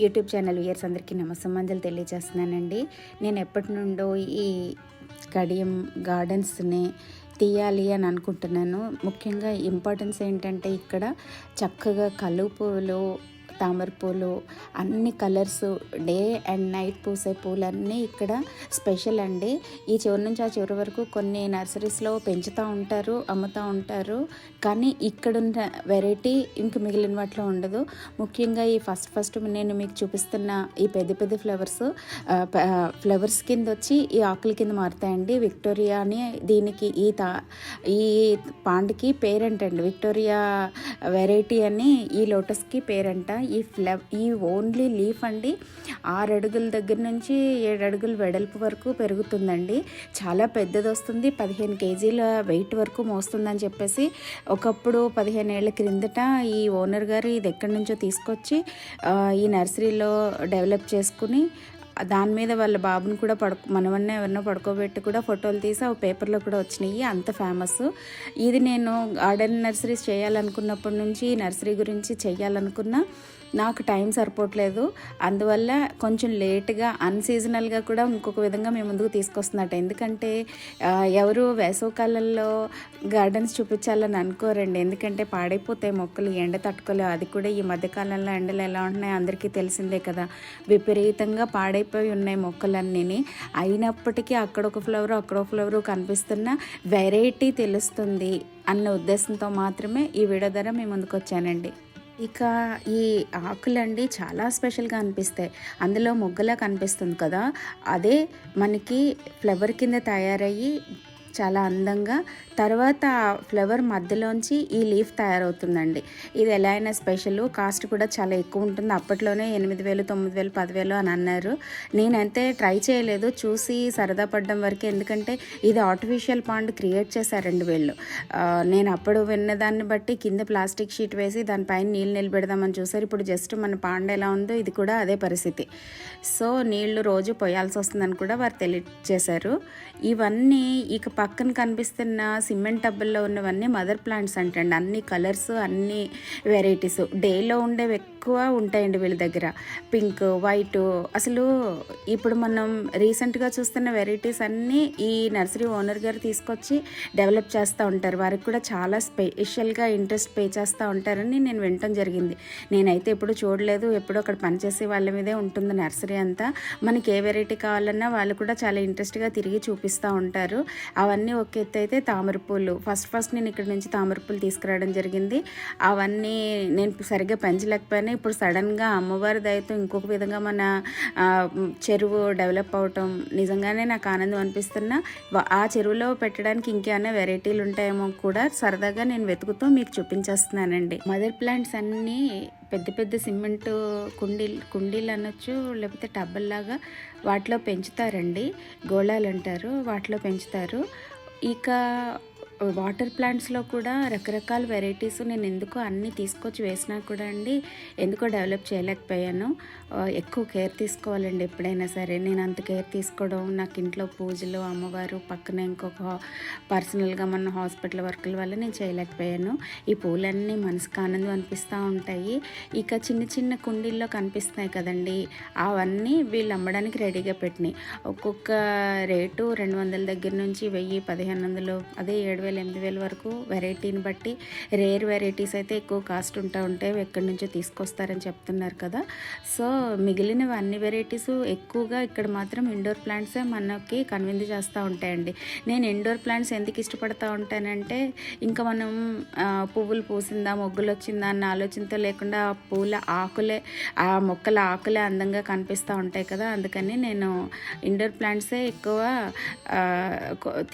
YouTube channel viewers అందరికీ నమస్సంబంధాలు తెలియజేస్తున్నానండి. నేను ఎప్పటి నుండో ఈ కడియం గార్డెన్స్ని తీయాలి అని అనుకుంటున్నాను. ముఖ్యంగా ఇంపార్టెన్స్ ఏంటంటే ఇక్కడ చక్కగా కలుపులో తామర పూలు అన్ని కలర్స్ డే అండ్ నైట్ పూసే పూలన్నీ ఇక్కడ స్పెషల్ అండి. ఈ చివరి నుంచి ఆ చివరి వరకు కొన్ని నర్సరీస్లో పెంచుతూ ఉంటారు అమ్ముతూ ఉంటారు. కానీ ఇక్కడున్న వెరైటీ ఇంక మిగిలిన వాటిలో ఉండదు. ముఖ్యంగా ఈ ఫస్ట్ ఫస్ట్ నేను మీకు చూపిస్తున్న ఈ పెద్ద పెద్ద ఫ్లవర్స్ ఫ్లవర్స్ కింద వచ్చి ఈ ఆకుల కింద మారుతాయండి. విక్టోరియా అని దీనికి ఈ తా ఈ పాండ్కి పేరెంట్ అండి విక్టోరియా వెరైటీ అని ఈ లోటస్కి పేరంట. ఈ ఫ్లవ్ ఈ ఓన్లీ లీఫ్ అండి. ఆరు అడుగుల దగ్గర నుంచి ఏడు అడుగుల వెడల్పు వరకు పెరుగుతుందండి. చాలా పెద్దది వస్తుంది పదిహేను కేజీల వెయిట్ వరకు మోస్తుందని చెప్పేసి ఒకప్పుడు పదిహేను ఏళ్ళ క్రిందట ఈ ఓనర్ గారు ఇది ఎక్కడి నుంచో తీసుకొచ్చి ఈ నర్సరీలో డెవలప్ చేసుకుని దాని మీద వాళ్ళ బాబుని కూడా పడుకో మనవన్న ఎవరినో పడుకోబెట్టి కూడా ఫోటోలు తీసి అవి పేపర్లో కూడా వచ్చినాయి. అంత ఫేమస్ ఇది నేను గార్డెన్ నర్సరీస్ చేయాలనుకున్నప్పటి నుంచి ఈ నర్సరీ గురించి చేయాలనుకున్నా నాకు టైం సరిపోవట్లేదు. అందువల్ల కొంచెం లేట్గా అన్సీజనల్గా కూడా ఇంకొక విధంగా మేము ముందుకు తీసుకొస్తున్నట్టు. ఎందుకంటే ఎవరు వేసవకాలంలో గార్డెన్స్ చూపించాలని అనుకోరండి. ఎందుకంటే పాడైపోతాయి మొక్కలు ఎండ తట్టుకోలేవు. అది కూడా ఈ మధ్యకాలంలో ఎండలు ఎలా ఉంటున్నాయో అందరికీ తెలిసిందే కదా. విపరీతంగా పాడైపోయి ఉన్నాయి మొక్కలన్నీ అయినప్పటికీ అక్కడ ఒక ఫ్లవర్ అక్కడ ఒక ఫ్లవర్ కనిపిస్తున్న వెరైటీ తెలుస్తుంది అన్న ఉద్దేశంతో మాత్రమే ఈ వీడియో ద్వారా మేము ముందుకు వచ్చానండి ఇక ఈ ఆకులండి చాలా స్పెషల్గా అనిపిస్తాయి. అందులో మొగ్గలా కనిపిస్తుంది కదా. అదే మనకి ఫ్లవర్ కింద తయారయ్యి చాలా అందంగా. తర్వాత ఫ్లవర్ మధ్యలోంచి ఈ లీఫ్ తయారవుతుందండి. ఇది ఎలా అయినా స్పెషల్. కాస్ట్ కూడా చాలా ఎక్కువ ఉంటుంది. అప్పట్లోనే ఎనిమిది వేలు తొమ్మిది వేలు పదివేలు అని అన్నారు. నేనైతే ట్రై చేయలేదు. చూసి సరదా పడడం వరకు. ఎందుకంటే ఇది ఆర్టిఫిషియల్ పాండ్ క్రియేట్ చేశారండి వీళ్ళు. నేను అప్పుడు విన్నదాన్ని బట్టి కింద ప్లాస్టిక్ షీట్ వేసి దానిపైన నీళ్ళు నిలబెడదామని చూసారు ఇప్పుడు జస్ట్ మన పాండ్ ఎలా ఉందో ఇది కూడా అదే పరిస్థితి. సో నీళ్ళు రోజు పోయాల్సి వస్తుందని కూడా వారు తెలియజేశారు. ఇవన్నీ ఇక పక్కన కనిపిస్తున్న సిమెంట్ టబ్బుల్లో ఉన్నవన్నీ మదర్ ప్లాంట్స్ అంటండి. అన్ని కలర్స్ అన్ని వెరైటీస్. డేలో వ్యక్తి ఎక్కువ ఉంటాయండి వీళ్ళ దగ్గర. పింక్ వైట్ అసలు ఇప్పుడు మనం రీసెంట్గా చూస్తున్న వెరైటీస్ అన్నీ ఈ నర్సరీ ఓనర్ గారు తీసుకొచ్చి డెవలప్ చేస్తూ ఉంటారు. వారికి కూడా చాలా స్పెషల్గా ఇంట్రెస్ట్ పే చేస్తూ ఉంటారని నేను వినటం జరిగింది. నేనైతే ఎప్పుడు చూడలేదు. ఎప్పుడు అక్కడ పనిచేసే వాళ్ళ మీదే ఉంటుంది నర్సరీ అంతా. మనకి ఏ వెరైటీ కావాలన్నా వాళ్ళు కూడా చాలా ఇంట్రెస్ట్గా తిరిగి చూపిస్తూ ఉంటారు. అవన్నీ ఒక ఎత్తు అయితే తామరపూలు ఫస్ట్ ఫస్ట్ నేను ఇక్కడ నుంచి తామరపూలు తీసుకురావడం జరిగింది. అవన్నీ నేను సరిగ్గా పెంచలేకపోయినా. ఇప్పుడు సడన్గా అమ్మవారి దయతో ఇంకొక విధంగా మన చెరువు డెవలప్ అవటం నిజంగానే నాకు ఆనందం అనిపిస్తున్నా. ఆ చెరువులో పెట్టడానికి ఇంకేమైనా వెరైటీలు ఉంటాయేమో కూడా సరదాగా నేను వెతుకుతూ మీకు చూపించేస్తున్నానండి. మదర్ ప్లాంట్స్ అన్నీ పెద్ద పెద్ద సిమెంట్ కుండీలు కుండీలు అనొచ్చు లేకపోతే టబ్బల్లాగా వాటిలో పెంచుతారండి. గోళాలు అంటారు వాటిలో పెంచుతారు. ఇక వాటర్ ప్లాంట్స్లో కూడా రకరకాల వెరైటీస్ నేను ఎందుకో అన్నీ తీసుకొచ్చి వేసినా కూడా అండి ఎందుకో డెవలప్ చేయలేకపోయాను. ఎక్కువ కేర్ తీసుకోవాలండి ఎప్పుడైనా సరే. నేను అంత కేర్ తీసుకోవడం నాకు ఇంట్లో పూజలు అమ్మవారు పక్కన ఇంకొక పర్సనల్గా మన హాస్పిటల్ వర్కుల వల్ల నేను చేయలేకపోయాను. ఈ పూలన్నీ మనసుకు ఆనందం అనిపిస్తూ ఉంటాయి. ఇక చిన్న చిన్న కుండీల్లో కనిపిస్తున్నాయి కదండి అవన్నీ వీళ్ళు అమ్మడానికి రెడీగా పెట్టినాయి. ఒక్కొక్క రేటు రెండు వందల దగ్గర నుంచి వెయ్యి పదిహేను వందలు అదే ఏడు వేలు ఎనిమిది వేల వరకు వెరైటీని బట్టి రేర్ వెరైటీస్ అయితే ఎక్కువ కాస్ట్ ఉంటా ఉంటాయి ఎక్కడి నుంచో తీసుకొస్తారని చెప్తున్నారు కదా. సో మిగిలినవి అన్ని వెరైటీస్ ఎక్కువగా ఇక్కడ మాత్రం ఇండోర్ ప్లాంట్సే మనకి కన్విన్స్ చేస్తూ ఉంటాయండి. నేను ఇండోర్ ప్లాంట్స్ ఎందుకు ఇష్టపడతా ఉంటానంటే ఇంకా మనం పువ్వులు పూసిందా మొగ్గులు వచ్చిందా అన్న ఆలోచనతో లేకుండా ఆ పూల ఆకులే ఆ మొక్కల ఆకులే అందంగా కనిపిస్తూ ఉంటాయి కదా. అందుకని నేను ఇండోర్ ప్లాంట్సే ఎక్కువ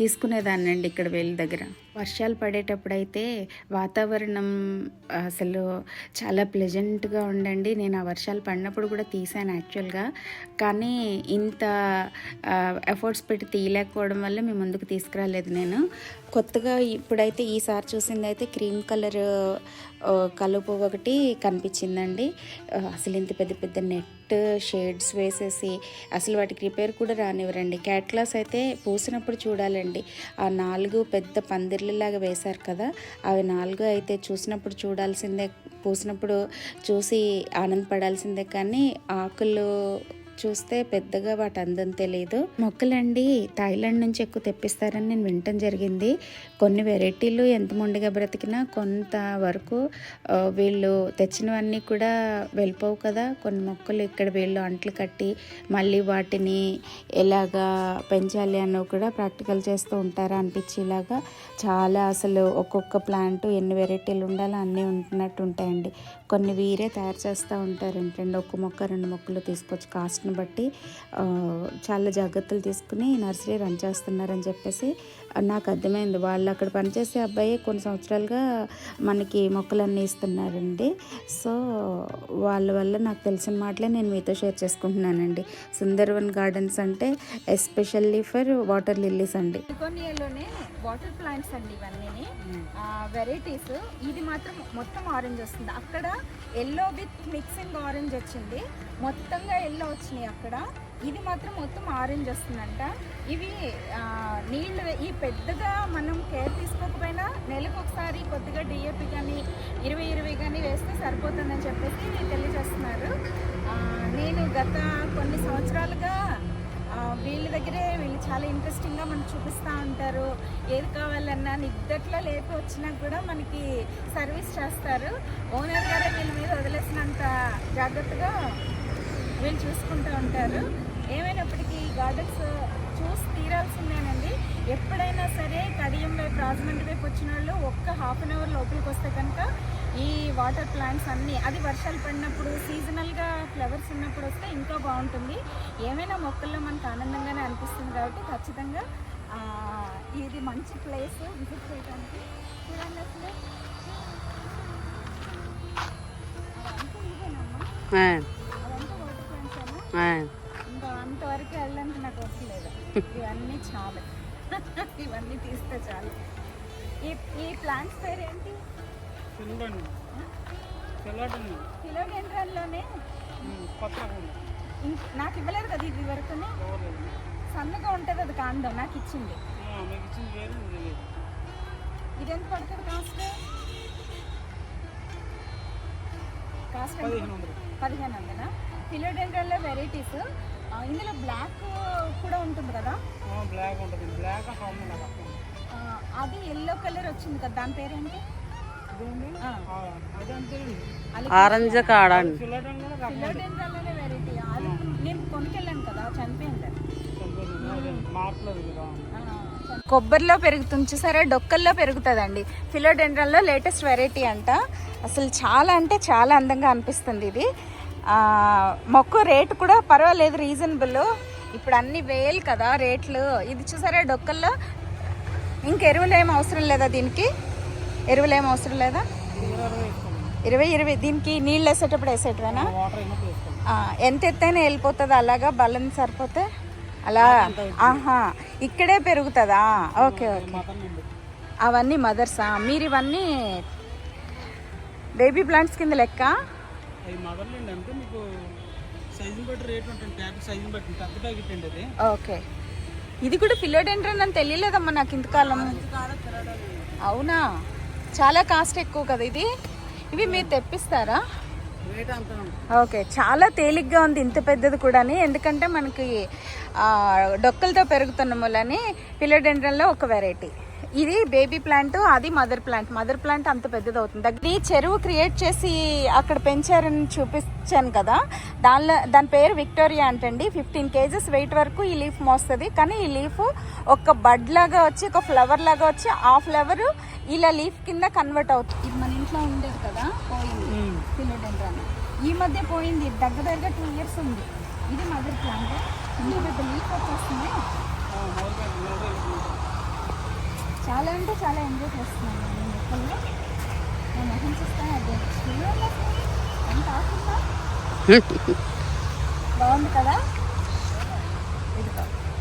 తీసుకునేదాన్ని అండి ఇక్కడ వెళ్ళి దగ్గర. వర్షాలు పడేటప్పుడైతే వాతావరణం అసలు చాలా ప్లెజెంట్గా ఉండండి నేను ఆ వర్షాలు పడినప్పుడు కూడా తీసాను యాక్చువల్గా కానీ ఇంత ఎఫర్ట్స్ పెట్టి తీయలేకపోవడం వల్ల మేము ముందుకు తీసుకురాలేదు నేను. కొత్తగా ఇప్పుడైతే ఈసారి చూసింది అయితే క్రీమ్ కలర్ కలుపు ఒకటి కనిపించిందండి. అసలు ఇంత పెద్ద పెద్ద నెట్ షేడ్స్ వేసేసి అసలు వాటికి రిపేర్ కూడా రానివ్వరండి. క్యాట్లాస్ అయితే పూసినప్పుడు చూడాలండి. ఆ నాలుగు పెద్ద పందిర్లలాగా వేశారు కదా అవి నాలుగు అయితే చూసినప్పుడు చూడాల్సిందే పూసినప్పుడు చూసి ఆనందపడాల్సిందే. కానీ ఆకులు చూస్తే పెద్దగా వాటి అందం తెలియదు మొక్కలండి థాయిలాండ్ నుంచి ఎక్కువ తెప్పిస్తారని నేను వినటం జరిగింది. కొన్ని వెరైటీలు ఎంత మొండిగా బ్రతికినా కొంత వరకు వీళ్ళు తెచ్చినవన్నీ కూడా వెళ్ళిపోవు కదా. కొన్ని మొక్కలు ఇక్కడ వీళ్ళు అంట్లు కట్టి మళ్ళీ వాటిని ఎలాగా పెంచాలి అన్నో కూడా ప్రాక్టికల్ చేస్తూ ఉంటారా అనిపించేలాగా చాలా అసలు ఒక్కొక్క ప్లాంట్ ఎన్ని వెరైటీలు ఉండాలో అన్నీ ఉంటున్నట్టు ఉంటాయండి. కొన్ని వీరే తయారు చేస్తూ ఉంటారు. ఏంటంటే ఒక్క మొక్క రెండు మొక్కలు తీసుకొచ్చి సిచ్యువేషన్ బట్టి చాలా జాగ్రత్తలు తీసుకుని నర్సరీ రన్ చేస్తున్నారని చెప్పేసి నాకు అర్థమైంది. వాళ్ళు అక్కడ పనిచేసే అబ్బాయి కొన్ని సంవత్సరాలుగా మనకి మొక్కలన్నీ ఇస్తున్నారండి. సో వాళ్ళ వల్ల నాకు తెలిసిన మాటలే నేను మీతో షేర్ చేసుకుంటున్నానండి. సుందర్వన్ గార్డెన్స్ అంటే ఎస్పెషల్లీ ఫర్ వాటర్ లిల్లీస్ అండి. వాటర్ ప్లాంట్స్ అండి ఇవన్నీ వెరైటీస్. ఇది మాత్రం మొత్తం ఆరెంజ్ వస్తుంది. అక్కడ ఎల్లో విత్ మిక్సింగ్ ఆరెంజ్ వచ్చింది. మొత్తంగా ఎల్లో వచ్చినాయి అక్కడ. ఇది మాత్రం మొత్తం ఆరెంజ్ వస్తుందంట. ఇవి నీళ్ళు ఈ పెద్దగా మనం కేర్ తీసుకోకపోయినా నెలకు ఒకసారి కొద్దిగా డిఏపి కానీ ఇరవై ఇరవై కానీ వేస్తే సరిపోతుందని చెప్పేసి తెలియజేస్తున్నారు. నేను గత కొన్ని సంవత్సరాలుగా వీళ్ళ దగ్గరే వీళ్ళు చాలా ఇంట్రెస్టింగ్గా మనకు చూపిస్తూ ఉంటారు. ఏది కావాలన్నా నిద్దట్లో లేపి వచ్చినా కూడా మనకి సర్వీస్ చేస్తారు. ఓనర్ గారే వీళ్ళ మీద వదిలేసినంత జాగ్రత్తగా వీళ్ళు చూసుకుంటూ ఉంటారు. ఏమైనప్పటికీ గార్డెన్స్ చూసి తీరాల్సిందేనండి. ఎప్పుడైనా సరే కడియం వైపు రాజమండ్రి వైపు వచ్చిన వాళ్ళు ఒక్క హాఫ్ అన్ అవర్ లోపలికి వస్తే కనుక ఈ వాటర్ ప్లాంట్స్ అన్నీ అది వర్షాలు పడినప్పుడు సీజనల్గా ఫ్లవర్స్ ఉన్నప్పుడు వస్తే ఇంకా బాగుంటుంది. ఏమైనా మొక్కల్లో మనకు ఆనందంగానే అనిపిస్తుంది కాబట్టి ఖచ్చితంగా ఇది మంచి ప్లేస్ విజిట్ చేయడానికి. చూడండి అసలు. అదంతా వాటర్ ప్లాంట్స్ అంతవరకు వెళ్ళడానికి నాకు వస్తలేదు ఇవన్నీ చాలు. ఇవన్నీ తీస్తే చాలు. ఈ ఈ ప్లాంట్స్ పేరు ఏంటి నాకు ఇవ్వలేదు కదా ఇది వరకునే? సన్నగా ఉంటుంది అది కాండం నాకు ఇచ్చింది. ఇది. ఎంత పడుతుంది కాస్ట్? కాస్ట్ పదిహేను వందలు. ఫిలోడెండ్రాల్లో వెరైటీస్? ఇందులో బ్లాక్ కూడా ఉంటుంది కదా? బ్లాక్ ఉంటుంది. బ్లాక్ అది ఎల్లో కలర్ వచ్చింది కదా. దాని పేరేంటి? ఆరెంజ్ కూడా వెరైటీ అది నేను కొనుకెళ్ళాను కదా చనిపోయింది. కొబ్బరిలో పెరుగుతుంది చూసారా? డొక్కల్లో పెరుగుతుందండి. ఫిలోడెండ్రన్లో లేటెస్ట్ వెరైటీ అంట. అసలు చాలా అంటే చాలా అందంగా అనిపిస్తుంది ఇది. మొక్క రేటు కూడా పర్వాలేదు రీజనబుల్. ఇప్పుడు అన్ని వేలు కదా రేట్లు. ఇది చూసారా డొక్కల్లో? ఇంక ఎరువులు ఏం అవసరం లేదా దీనికి? ఎరువులు ఏం అవసరం లేదా? ఇరవై ఇరవై. దీనికి నీళ్ళు వేసేటప్పుడు వేసేటవేనా? ఎంత ఎత్తైనా వెళ్ళిపోతుంది అలాగా? బలం సరిపోతే? అలా? ఆహా. ఇక్కడే పెరుగుతుందా? Okay okay. అవన్నీ మదర్సా? మీరు ఇవన్నీ బేబీ ప్లాంట్స్ కింద లెక్క? అవి మదర్లండి అంటే మీకు సైజుని బట్టి రేట్ ఉంటుంది ట్యాప్ సైజుని బట్టి పెద్ద ప్యాకెట్ అండి అది. ఓకే. ఇది కూడా ఫిలోడెండ్రన్ అని తెలియలేదమ్మా నాకు ఇంతకాలం. అవునా? చాలా కాస్ట్ ఎక్కువ కదా ఇది? ఇవి మీరు తెప్పిస్తారా? ఓకే. చాలా తేలిగ్గా ఉంది ఇంత పెద్దది కూడాని. ఎందుకంటే మనకి డొక్కలతో పెరుగుతున్న మూలని ఫిలోడెండ్రన్లో ఒక వెరైటీ. ఇది బేబీ ప్లాంట్ అది మదర్ ప్లాంట్. మదర్ ప్లాంట్ అంత పెద్దది అవుతుంది దగ్గర ఈ చెరువు క్రియేట్ చేసి అక్కడ పెంచారని చూపించాను కదా. దానిలో దాని పేరు విక్టోరియా అంటండి. ఫిఫ్టీన్ కేజెస్ వెయిట్ వరకు ఈ లీఫ్ మోస్తుంది. కానీ ఈ లీఫ్ ఒక బడ్ లాగా వచ్చి ఒక ఫ్లవర్ లాగా వచ్చి ఆ ఫ్లవర్ ఇలా లీఫ్ కింద కన్వర్ట్ అవుతుంది. ఇది మన ఇంట్లో ఉండేది కదా పోయింది. ఈ మధ్య పోయింది. దగ్గర దగ్గర టూ ఇయర్స్ ఉంది. ఇది మదర్ ప్లాంట్. ఇంత పెద్ద లీఫ్ వచ్చేస్తుంది. చాలా ఎంజాయ్ చేస్తున్నాను నేను మొక్కల్లో నా మొహం చూస్తాను అదే ఎంత ఆకుందా బాగుంది కదా?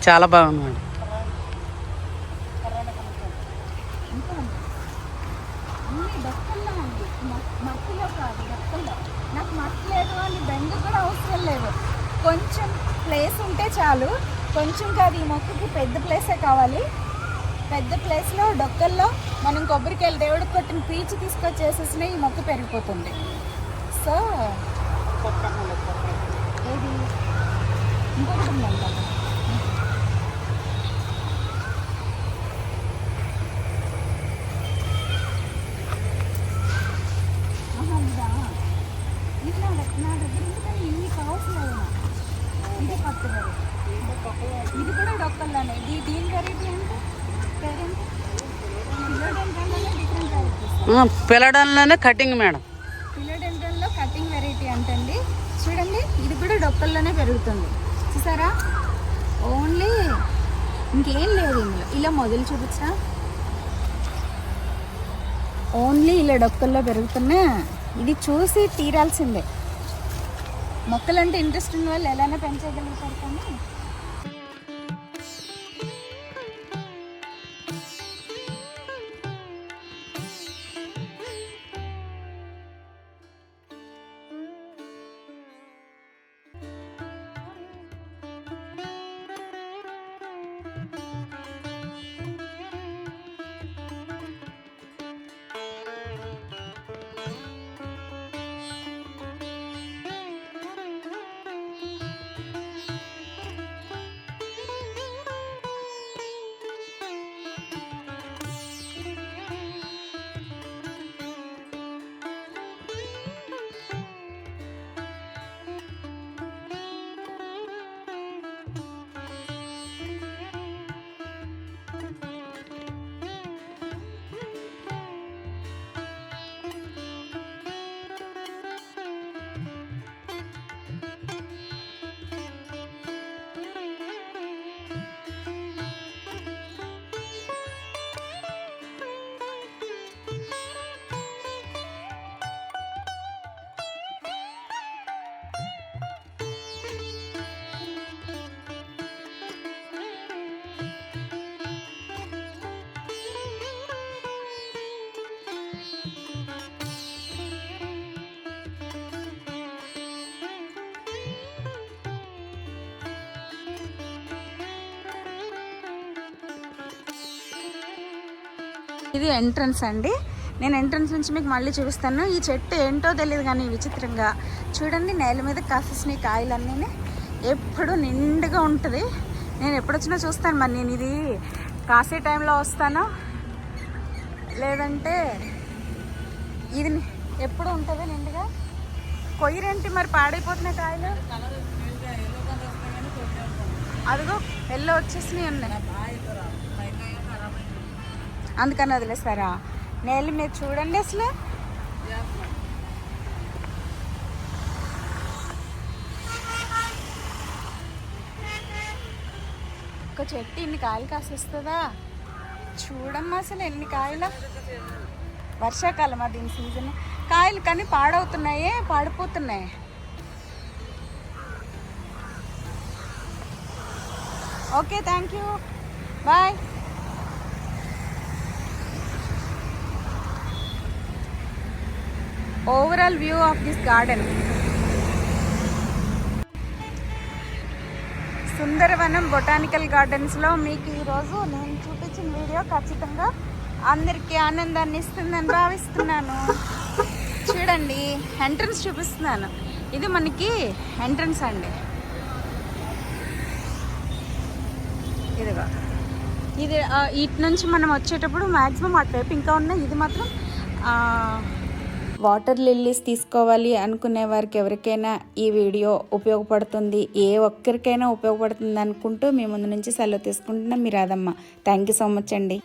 చాలా బాగుందండి డొక్కల్లో నాకు అని బెంగ కూడా అవసరం లేదు. కొంచెం ప్లేస్ ఉంటే చాలు. కొంచెం కాదు ఈ మొక్కకి పెద్ద ప్లేసే కావాలి. పెద్ద ప్లేస్లో డొక్కల్లో మనం కొబ్బరికాయలు దేవుడికి కొట్టిన పీచు తీసుకొచ్చేసేసిన ఈ మొక్క పెరిగిపోతుంది. సో ఏది? ఇంకొకటి ఉందంట. ఇది? నా దగ్గర ఉంది కానీ ఇన్ని కావాల్సిన ఇది కొత్తది ఇది కూడా డొక్కల్లోనే. దీని వెరైటీ అంటే పిల్లడంలోనే కటింగ్ మేడం. ఫిలోడెండ్రన్లో కటింగ్ వెరైటీ అంటండి. చూడండి ఇది కూడా డొక్కల్లోనే పెరుగుతుంది. చూసారా? ఓన్లీ ఇంకేం లేదు ఇందులో. ఇలా మొదలు చూపించా ఓన్లీ ఇలా డొక్కల్లో పెరుగుతున్నా. ఇది చూసి తీరాల్సిందే. మొక్కలంటే ఇంట్రెస్ట్ ఉన్న వాళ్ళు ఎలానే పెంచగలుగుతారు కానీ ఇది ఎంట్రన్స్ అండి. నేను ఎంట్రన్స్ నుంచి మీకు మళ్ళీ చూపిస్తాను. ఈ చెట్టు ఏంటో తెలియదు కానీ విచిత్రంగా చూడండి నేల మీద కాసేసిన కాయలన్నీ ఎప్పుడు నిండుగా ఉంటుంది. నేను ఎప్పుడు వచ్చినా చూస్తాను మరి. నేను ఇది కాసే టైంలో వస్తాను? లేదంటే ఇది ఎప్పుడు ఉంటుంది నిండుగా? కొయ్యరేంటి మరి? పాడైపోతున్నాయి కాయలు? అదిగో ఎల్లో వచ్చేసినాయి ఉన్నాయి. అందుకని వదిలేస్తారా నేల మీద చూడండి అసలు. ఒక చెట్టు ఇన్ని కాయలు కాసేస్తుందా? చూడమ్మా అసలు ఎన్ని కాయలు. వర్షాకాలం అది దీని సీజన్. కాయలు కానీ పాడవుతున్నాయే పాడిపోతున్నాయి. Okay thank you. Bye. Overall view of this garden Sundaravanam botanical గార్డెన్స్లో మీకు ఈరోజు నేను చూపించిన వీడియో ఖచ్చితంగా అందరికీ ఆనందాన్ని ఇస్తుందని భావిస్తున్నాను. చూడండి ఎంట్రన్స్ చూపిస్తున్నాను. ఇది మనకి ఎంట్రన్స్ అండి. ఇదిగో. ఇది ఇటు నుంచి మనం వచ్చేటప్పుడు మ్యాక్సిమం అటువైపు ఇంకా ఉన్నాయి. ఇది మాత్రం వాటర్ లిల్లీస్ తీసుకోవాలి అనుకునే వారికి ఎవరికైనా ఈ వీడియో ఉపయోగపడుతుంది. ఏ ఒక్కరికైనా ఉపయోగపడుతుంది అనుకుంటూ మీ ముందు నుంచి సెలవు తీసుకుంటున్నాం మీ Radhamma thank you so much అండి.